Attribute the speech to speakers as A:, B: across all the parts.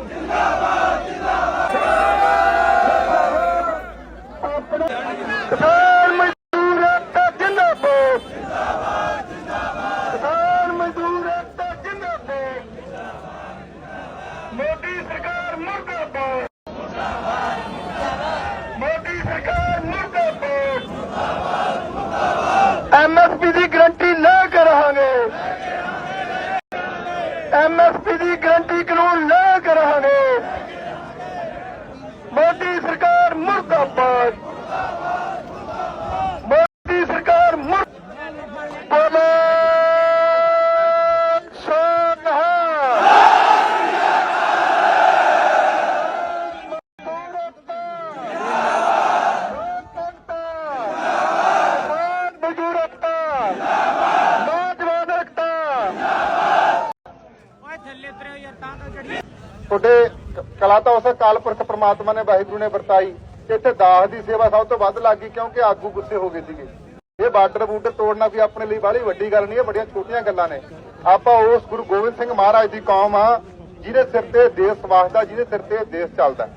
A: ਜਿੰਦਾਬਾਦ ਜਿੰਦਾਬਾਦ ਕਿਸਾਨ ਮਜ਼ਦੂਰ ਏਕਤਾ ਜਿੰਦਾਬਾਦ ਕਿਸਾਨ ਮਜ਼ਦੂਰ ਏਕਤਾ ਜਿੰਦਾਬਾਦ ਮੋਦੀ ਸਰਕਾਰ ਮੁਰਦਾਬਾਦ ਮੋਦੀ ਸਰਕਾਰ ਮੁਰਦਾਬਾਦ ਐਮਐਸਪੀ ਦੀ ਗਰੰਟੀ ਲੈ ਕੇ ਰਹਾਂਗੇ ਐਮਐਸਪੀ ਦੀ ਗਰੰਟੀ ਕਾਨੂੰਨ ਲੈ ਕੇ ਰਹਾਂਗੇ ਮੋਦੀ ਸਰਕਾਰ ਮੁਰਦਾਬਾਦ ਮੋਦੀ ਸਰਕਾਰ ਮੁਰ ਬੋਲੇ ਸੋਨਹਾ ਮਜ਼ਦੂਰ ਏਕਤਾ ਨੌਜਵਾਨ ਏਕਤਾ
B: ਓਏ ਥੱਲੇ ਉਤਰਿਓ ਯਾਰ ਤਾਂ ਤਾਂ ਚੜੀ
A: ਤੁਹਾਡੇ ਕਲਾ ਤਾਂ ਉਸ ਅਕਾਲ ਪੁਰਖ ਪ੍ਰਮਾਤਮਾ ਨੇ ਵਾਹਿਗੁਰੂ ਨੇ ਵਰਤਾਈ। ਇੱਥੇ ਦਾਸ ਦੀ ਸੇਵਾ ਸਭ ਤੋਂ ਵੱਧ ਲੱਗੀ ਕਿਉਂਕਿ ਆਗੂ ਗੁੱਸੇ ਹੋ ਗਏ ਸੀਗੇ। ਇਹ ਬਾਰਡਰ ਬੂਟਰ ਤੋੜਨਾ ਵੀ ਆਪਣੇ ਲਈ ਬਾਹਲੀ ਵੱਡੀ ਗੱਲ ਨਹੀਂ ਹੈ ਬੜੀਆਂ ਛੋਟੀਆਂ ਗੱਲਾਂ ਨੇ। ਆਪਾਂ ਉਸ ਗੁਰੂ ਗੋਬਿੰਦ ਸਿੰਘ ਮਹਾਰਾਜ ਦੀ ਕੌਮ ਆ ਜਿਹਦੇ ਸਿਰ ਤੇ ਦੇਸ਼ ਵਸਦਾ ਜਿਹਦੇ ਸਿਰ ਤੇ ਦੇਸ਼ ਚੱਲਦਾ।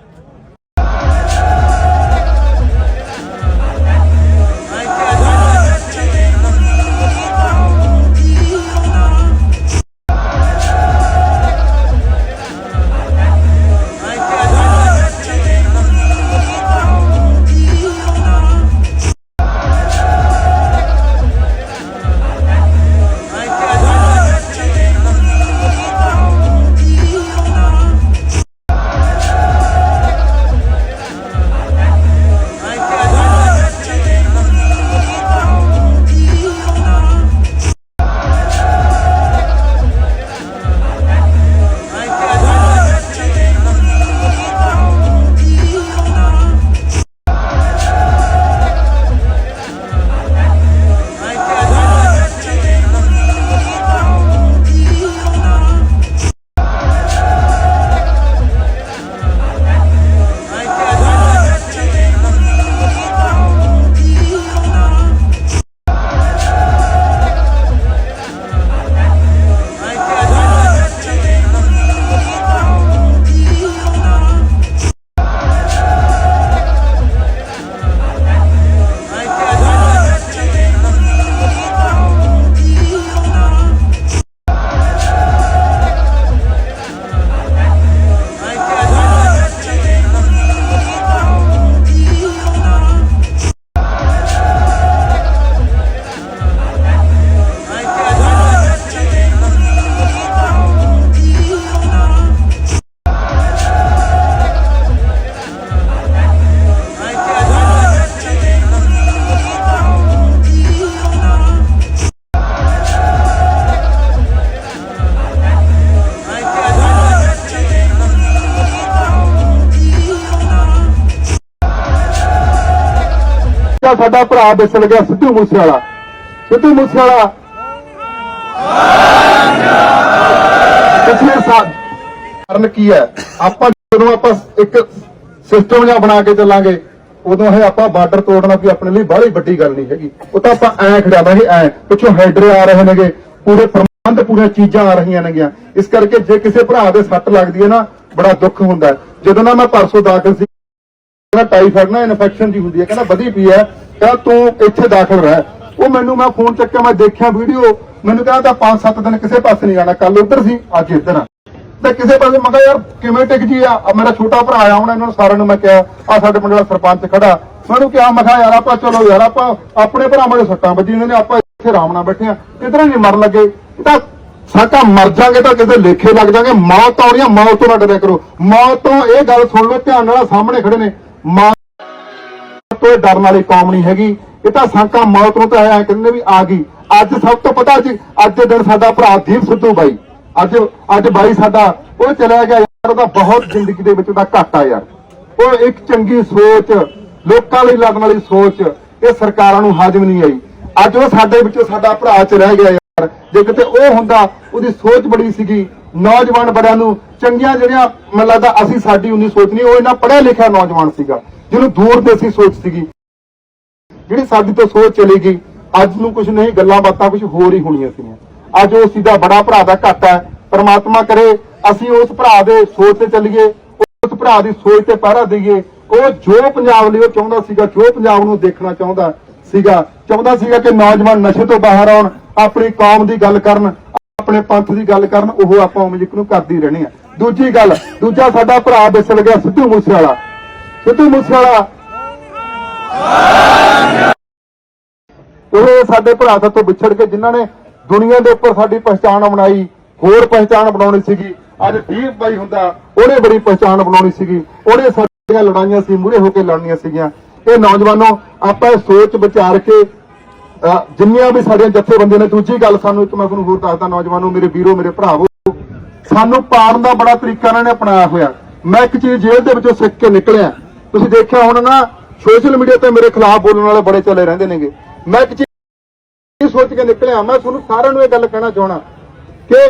A: ਤਾਂ ਸਾਡਾ ਭਰਾ ਵਿਸਲ ਗਿਆ ਸਿੱਧੂ ਮੂਸੇਵਾਲਾ। ਸਿੱਧੂ ਮੂਸੇਵਾਲਾ। ਪਿਛਲੇ ਸਾਲ। ਕਾਰਨ ਕੀ ਹੈ? ਆਪਾਂ ਜਦੋਂ ਆਪਾਂ ਇੱਕ ਸਿਸਟਮ ਜਿਹਾ ਬਣਾ ਕੇ ਚੱਲਾਂਗੇ, ਉਦੋਂ ਇਹ ਆਪਾਂ ਬਾਰਡਰ ਤੋੜਨਾ ਵੀ ਆਪਣੇ ਲਈ ਬੜੀ ਵੱਡੀ ਗੱਲ ਨਹੀਂ ਹੈਗੀ। ਉਹ ਤਾਂ ਆਪਾਂ ਐ ਖੜਾਵਾਂਗੇ ਐ। ਪਿੱਛੋਂ ਹੈਡਰੇ ਆ ਰਹੇ ਨੇਗੇ, ਪੂਰੇ ਪ੍ਰਬੰਧ ਪੂਰੀਆਂ ਚੀਜ਼ਾਂ ਆ ਰਹੀਆਂ ਨੇਗੀਆਂ। ਇਸ ਕਰਕੇ ਜੇ ਕਿਸੇ ਭਰਾ ਦੇ ਸੱਟ ਲੱਗਦੀ ਹੈ ਨਾ, ਬੜਾ ਦੁੱਖ ਹੁੰਦਾ। ਜਦੋਂ ਨਾ ਮੈਂ ਪਰਸੋਂ ਦਾਖਲ ਸੀ ਕਹਿੰਦਾ ਟਾਈਫਾਇਡ ਨਾ ਇਨਫੈਕਸ਼ਨ ਦੀ ਹੁੰਦੀ ਹੈ। ਕਹਿੰਦਾ ਵਧੀ ਪਈ ਹੈ। ਕਹਿੰਦਾ ਤੂੰ ਇੱਥੇ ਦਾਖਲ ਰਹਿ। ਉਹ ਮੈਨੂੰ ਮੈਂ ਫੋਨ ਚੱਕਿਆ, ਮੈਂ ਦੇਖਿਆ ਵੀਡੀਓ ਮੈਨੂੰ ਕਹਿੰਦਾ ਤਾਂ 5-7 ਦਿਨ ਕਿਸੇ ਪਾਸੇ ਨਹੀਂ ਜਾਣਾ। ਕੱਲ ਉੱਧਰ ਸੀ, ਅੱਜ ਇੱਧਰ ਆ। ਤੇ ਕਿਸੇ ਪਾਸੇ, ਮੈਂ ਕਿਹਾ ਯਾਰ ਕਿਵੇਂ ਟਿਕ ਜੀ ਆ? ਆਹ ਮੇਰਾ ਛੋਟਾ ਭਰਾ ਆਇਆ ਹੁਣ, ਇਹਨਾਂ ਨੂੰ ਸਾਰਿਆਂ ਨੂੰ ਮੈਂ ਕਿਹਾ ਆ ਸਾਡੇ ਪਿੰਡ ਦਾ ਸਰਪੰਚ ਖੜਾ। ਮੈਨੂੰ ਕਿਹਾ, ਮੈਂ ਕਿਹਾ ਯਾਰ ਆਪਾਂ ਚਲੋ ਯਾਰ, ਆਪਾਂ ਆਪਣੇ ਭਰਾਵਾਂ ਦੇ ਸੱਟਾਂ ਵੱਜੀਆਂ ਨੇ, ਆਪਾਂ ਇੱਥੇ ਆਰਾਮ ਨਾਲ ਬੈਠੇ ਆ। ਕਿਧਰ ਨਹੀਂ ਮਰ ਲੱਗੇ। ਤਾਂ ਸਾਕਾ ਮਰ ਜਾਗੇ ਤਾਂ ਕਿਸੇ ਲੇਖੇ ਲੱਗ ਜਾਗੇ। ਮੌਤ ਆਉਣੀ ਆ ਮੌਤ ਤੋਂ ਨਾ ਡਰਿਆ ਕਰੋ। ਮੌਤ ਤੋਂ ਇਹ ਗੱਲ ਸੁਣ ਲਓ, ਧਿਆਨ ਨਾਲ ਸਾਹਮਣੇ ਖੜੇ ਨੇ। ਮੌਤ ਤੋਂ ਇਹ ਡਰਨ ਵਾਲੀ ਕੌਮ ਨਹੀਂ ਹੈਗੀ। ਇਹ ਤਾਂ ਸਾਂਕਾ ਮੌਤ ਨੂੰ ਤਾਂ ਐ ਕਹਿੰਦੇ ਵੀ ਆ ਗਈ। ਅੱਜ ਸਭ ਤੋਂ ਪਤਾ ਜੀ, ਅੱਜ ਦੇ ਦਿਨ ਸਾਡਾ ਭਰਾ ਦੀਪ ਸਿੱਧੂ ਬਾਈ। ਅੱਜ ਅੱਜ ਬਾਈ ਸਾਡਾ, ਉਹ ਚਲਾ ਗਿਆ ਯਾਰ, ਉਹਦਾ ਬਹੁਤ ਜ਼ਿੰਦਗੀ ਦੇ ਵਿੱਚ ਉਹਦਾ ਘਾਟਾ ਯਾਰ। ਉਹ ਇੱਕ ਚੰਗੀ ਸੋਚ, ਲੋਕਾਂ ਲਈ ਲੜਨ ਵਾਲੀ ਸੋਚ, ਇਹ ਸਰਕਾਰਾਂ ਨੂੰ ਹਾਜ਼ਮ ਨਹੀਂ ਆਈ। ਅੱਜ ਉਹ ਸਾਡੇ ਵਿੱਚੋਂ ਸਾਡਾ ਭਰਾ ਚ ਰਹਿ ਗਿਆ ਯਾਰ ਜੇ ਕਿਤੇ ਉਹ ਹੁੰਦਾ, ਉਹਦੀ ਸੋਚ ਬੜੀ ਸੀਗੀ। ਨੌਜਵਾਨ ਬੜਿਆਂ ਨੂੰ ਚੰਗੀਆਂ ਜਿਹੜੀਆਂ, ਮੈਨੂੰ ਲੱਗਦਾ ਅਸੀਂ ਸਾਡੀ ਉਨੀ ਸੋਚ ਨਹੀਂ, ਉਹ ਇਹਨਾਂ ਪੜ੍ਹਿਆ ਲਿਖਿਆ ਨੌਜਵਾਨ ਸੀਗਾ, ਜਿਹਨੂੰ ਦੂਰ ਦੇਸੀ ਸੋਚ ਸੀਗੀ। ਜਿਹੜੀ ਸਾਡੀ ਤੋਂ ਸੋਚ ਚਲੀ ਗਈ, ਅੱਜ ਨੂੰ ਕੁਝ ਨਹੀਂ, ਗੱਲਾਂ ਬਾਤਾਂ ਕੁਝ ਹੋਰ ਹੀ ਹੋਣੀਆਂ ਸੀ ਅੱਜ ਉਹ ਸਿੱਧਾ ਬੜਾ ਭਰਾ ਦਾ ਘਾਟਾ ਹੈ, ਪਰਮਾਤਮਾ ਕਰੇ, ਅਸੀਂ ਉਸ ਭਰਾ ਦੇ ਸੋਚ ਤੇ ਚੱਲੀਏ, ਉਸ ਭਰਾ ਦੀ ਸੋਚ ਤੇ ਪਹਿਰਾ ਦਈਏ। ਉਹ ਜੋ ਪੰਜਾਬ ਲਈ ਉਹ ਚਾਹੁੰਦਾ ਸੀਗਾ, ਜੋ ਪੰਜਾਬ ਨੂੰ ਦੇਖਣਾ ਚਾਹੁੰਦਾ ਸੀਗਾ ਚਾਹੁੰਦਾ ਸੀਗਾ ਕਿ ਨੌਜਵਾਨ ਨਸ਼ੇ ਤੋਂ ਬਾਹਰ ਆਉਣ ਆਪਣੀ ਕੌਮ ਦੀ ਗੱਲ ਕਰਨ, ਆਪਣੇ ਪੰਥ ਦੀ ਗੱਲ ਕਰਨ, ਉਹ ਆਪਾਂ ਉਵੇਂ ਨੂੰ ਕਰਦੀ ਰਹਿਣੀ ਆ ਦੂਜੀ ਗੱਲ, ਦੂਜਾ ਸਾਡਾ ਭਰਾ ਵਿਸਲ ਗਿਆ ਸਿੱਧੂ ਮੂਸੇਵਾਲਾ। ਸਿੱਧੂ ਮੂਸੇਵਾਲਾ। ਉਹ ਸਾਡੇ ਭਰਾ ਤੋਂ ਵਿਛੜ ਕੇ ਜਿਨ੍ਹਾਂ ਨੇ ਦੁਨੀਆ ਦੇ ਉੱਪਰ ਸਾਡੀ ਪਛਾਣ ਬਣਾਈ, ਹੋਰ ਪਛਾਣ ਬਣਾਉਣੀ ਸੀਗੀ। ਅੱਜ ਵੀਰ ਬਾਈ ਹੁੰਦਾ, ਉਹਨੇ ਬੜੀ ਪਛਾਣ ਬਣਾਉਣੀ ਸੀਗੀ। ਉਹਨੇ ਸਾਡੀਆਂ ਲੜਾਈਆਂ ਸੀ ਮੂਰੇ ਹੋ ਕੇ ਲੜਨੀਆਂ ਸੀਗੀਆਂ। ਇਹ ਨੌਜਵਾਨੋ, ਆਪਾਂ ਇਹ ਸੋਚ ਵਿਚਾਰ ਕੇ ਜਿੰਨੀਆਂ ਵੀ ਸਾਡੀਆਂ ਜਥੇਬੰਦੀਆਂ ਨੇ, ਦੂਜੀ ਗੱਲ ਸਾਨੂੰ ਇੱਕ ਮੈਂ ਤੁਹਾਨੂੰ ਹੋਰ ਦੱਸਦਾ, ਨੌਜਵਾਨੋ ਮੇਰੇ ਵੀਰੋ, ਮੇਰੇ ਭਰਾਵੋ, ਸਾਨੂੰ ਪਾੜਨ ਦਾ ਬੜਾ ਤਰੀਕਾ ਇਹਨਾਂ ਨੇ ਅਪਣਾਇਆ ਹੋਇਆ। ਮੈਂ ਇੱਕ ਚੀਜ਼ ਜੇਲ੍ਹ ਦੇ ਵਿੱਚੋਂ ਸਿੱਖ ਕੇ ਨਿਕਲਿਆ। ਤੁਸੀਂ ਦੇਖਿਆ ਹੁਣ ਨਾ, ਸੋਸ਼ਲ ਮੀਡੀਆ ਤੇ ਮੇਰੇ ਖਿਲਾਫ ਬੋਲਣ ਵਾਲੇ ਬੜੇ ਚੱਲੇ ਰਹਿੰਦੇ ਨੇਗੇ। ਮੈਂ ਇੱਕ ਚੀਜ਼ ਸੋਚ ਕੇ ਨਿਕਲਿਆ, ਮੈਂ ਤੁਹਾਨੂੰ ਸਾਰਿਆਂ ਨੂੰ ਇਹ ਗੱਲ ਕਹਿਣਾ ਚਾਹਣਾ ਕਿ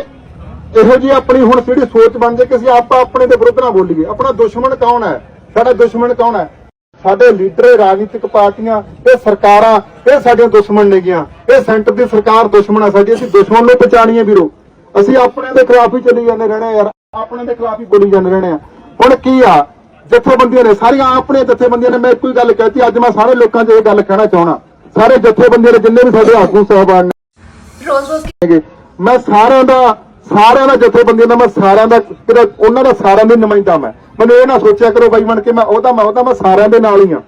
A: ਇਹੋ ਜੀ ਆਪਣੀ ਹੁਣ ਜਿਹੜੀ ਸੋਚ ਬਣ ਜੇ ਕਿ ਅਸੀਂ ਆਪਾਂ ਆਪਣੇ ਦੇ ਵਿਰੁੱਧ ਨਾ ਬੋਲੀਏ। ਆਪਣਾ ਦੁਸ਼ਮਣ ਕੌਣ ਹੈ? ਸਾਡਾ ਦੁਸ਼ਮਣ ਕੌਣ ਹੈ? ਸਾਡੇ ਲੀਡਰ ਰਾਜਨੀਤਿਕ ਪਾਰਟੀਆਂ ਇਹ ਸਰਕਾਰਾਂ ਇਹ ਸਾਡੀਆਂ ਦੁਸ਼ਮਣ ਨੇਗੀਆਂ ਇਹ ਸੈਂਟਰ ਦੀ ਸਰਕਾਰ ਦੁਸ਼ਮਣ ਹੈ ਸਾਡੀ ਅਸੀਂ ਦੁਸ਼ਮਣ ਨੂੰ ਪਛਾਣੀਏ ਵੀਰੋ। ਅਸੀਂ ਆਪਣੇ ਦੇ ਖਿਲਾਫ ਹੀ ਚੱਲੀ ਜਾਂਦੇ ਰਹਿਣੇ ਯਾਰ ਆਪਣੇ ਦੇ ਖਿਲਾਫ ਹੀ ਬੋਲੀ ਜਾਂਦੇ ਰਹਿਣੇ। ਆ ਹੁਣ ਕੀ ਆ ਜਥੇਬੰਦੀਆਂ ਨੇ ਸਾਰੀਆਂ ਆਪਣੇ ਜਥੇਬੰਦੀਆਂ ਨੇ ਮੈਂ ਇੱਕੋ ਹੀ ਗੱਲ ਕਹਿਤੀ ਅੱਜ ਮੈਂ ਸਾਰੇ ਲੋਕਾਂ 'ਚ ਇਹ ਗੱਲ ਕਹਿਣਾ ਚਾਹਣਾ ਸਾਰੇ ਜਥੇਬੰਦੀਆਂ ਨੇ ਜਿੰਨੇ ਵੀ ਸਾਡੇ ਆਗੂ ਸਾਹਿਬਾਨ ਨੇ
C: ਰੋਜ਼
A: ਮੈਂ ਸਾਰਿਆਂ ਦਾ ਸਾਰਿਆਂ ਦਾ ਜਥੇਬੰਦੀਆਂ ਦਾ ਮੈਂ ਸਾਰਿਆਂ ਦਾ ਉਹਨਾਂ ਦਾ ਸਾਰਿਆਂ ਦਾ ਨੁਮਾਇੰਦਾ ਮੈਂ। ਮੈਨੂੰ ਇਹ ਨਾ ਸੋਚਿਆ ਕਰੋ ਬਾਈ ਬਣ ਕੇ, ਮੈਂ ਉਹਦਾ ਮੈਂ ਉਹਦਾ, ਮੈਂ ਸਾਰਿਆਂ ਦੇ ਨਾਲ ਹੀ ਆ।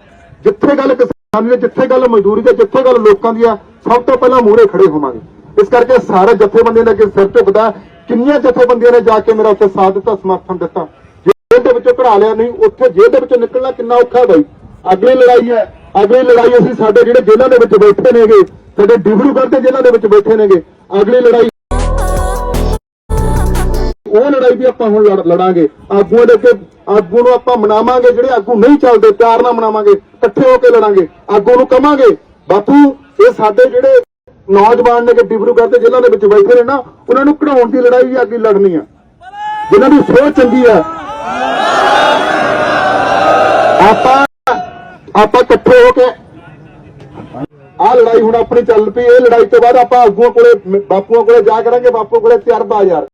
A: ਜਿੱਥੇ ਗੱਲ ਕਿਸਾਨ ਦੀ ਜਿੱਥੇ ਗੱਲ ਮਜ਼ਦੂਰੀ ਦੀ ਜਿੱਥੇ ਗੱਲ ਲੋਕਾਂ ਦੀ ਆ, ਸਭ ਤੋਂ ਪਹਿਲਾਂ ਮੂਹਰੇ ਖੜੇ ਹੋਵਾਂਗੇ। ਇਸ ਕਰਕੇ ਸਾਰੇ ਜਥੇਬੰਦੀਆਂ ਦੇ ਅੱਗੇ ਸਿਰ ਝੁਕਦਾ, ਕਿੰਨੀਆਂ ਜਥੇਬੰਦੀਆਂ ਨੇ ਜਾ ਕੇ ਮੇਰਾ ਉੱਥੇ ਸਾਥ ਦਿੱਤਾ, ਸਮਰਥਨ ਦਿੱਤਾ। ਜੇਲ੍ਹ ਦੇ ਵਿੱਚੋਂ ਕਢਾ ਲਿਆ ਨਹੀਂ, ਉੱਥੇ ਜੇਲ੍ਹ ਦੇ ਵਿੱਚੋਂ ਨਿਕਲਣਾ ਕਿੰਨਾ ਔਖਾ ਬਾਈ। ਅਗਲੀ ਲੜਾਈ ਹੈ, ਅਗਲੀ ਲੜਾਈ ਅਸੀਂ ਸਾਡੇ ਜਿਹੜੇ ਜੇਲ੍ਹਾਂ ਦੇ ਵਿੱਚ ਬੈਠੇ ਨੇਗੇ, ਸਾਡੇ ਡਿਬਰੂਗੜ੍ਹ ਦੇ ਜੇਲ੍ਹਾਂ ਦੇ ਵਿੱਚ ਬੈਠੇ ਨੇਗੇ, ਅਗਲੀ ਲੜਾਈ ਉਹ ਲੜਾਈ ਵੀ ਆਪਾਂ ਹੁਣ ਲੜ- ਲੜਾਂਗੇ। ਆਗੂਆਂ ਦੇ ਅੱਗੇ ਆਗੂ ਨੂੰ ਆਪਾਂ ਮਨਾਵਾਂਗੇ, ਜਿਹੜੇ ਆਗੂ ਨਹੀਂ ਚੱਲਦੇ, ਪਿਆਰ ਨਾਲ ਮਨਾਵਾਂਗੇ, ਇਕੱਠੇ ਹੋ ਕੇ ਲੜਾਂਗੇ, ਆਗੂ ਨੂੰ ਕਵਾਂਗੇ, ਬਾਪੂ, ਇਹ ਸਾਡੇ ਜਿਹੜੇ ਨੌਜਵਾਨ ਨੇ ਕਿ ਡਿਬਰੂਗੜ੍ਹ ਦੇ ਜ਼ਿਲ੍ਹਾ ਦੇ ਵਿੱਚ ਬੈਠੇ ਨੇ ਨਾ, ਉਹਨਾਂ ਨੂੰ ਕਢਾਉਣ ਦੀ ਲੜਾਈ ਵੀ ਅੱਗੇ ਲੜਨੀ ਆ। ਜਿਨ੍ਹਾਂ ਦੀ ਸੋਚ ਚੰਗੀ ਆ। ਆਪਾਂ ਆਪਾਂ ਇਕੱਠੇ ਹੋ ਕੇ ਆਹ ਲੜਾਈ ਹੁਣ ਆਪਣੀ ਚੱਲ ਪਈ, ਇਹ ਲੜਾਈ ਤੋਂ ਬਾਅਦ ਆਪਾਂ ਆਗੂਆਂ ਕੋਲੇ ਬਾਪੂਆਂ ਕੋਲੇ ਜਾ ਕਰਾਂਗੇ, ਬਾਪੂ ਕੋਲੇ ਤਜਰਬਾ ਯਾਰ।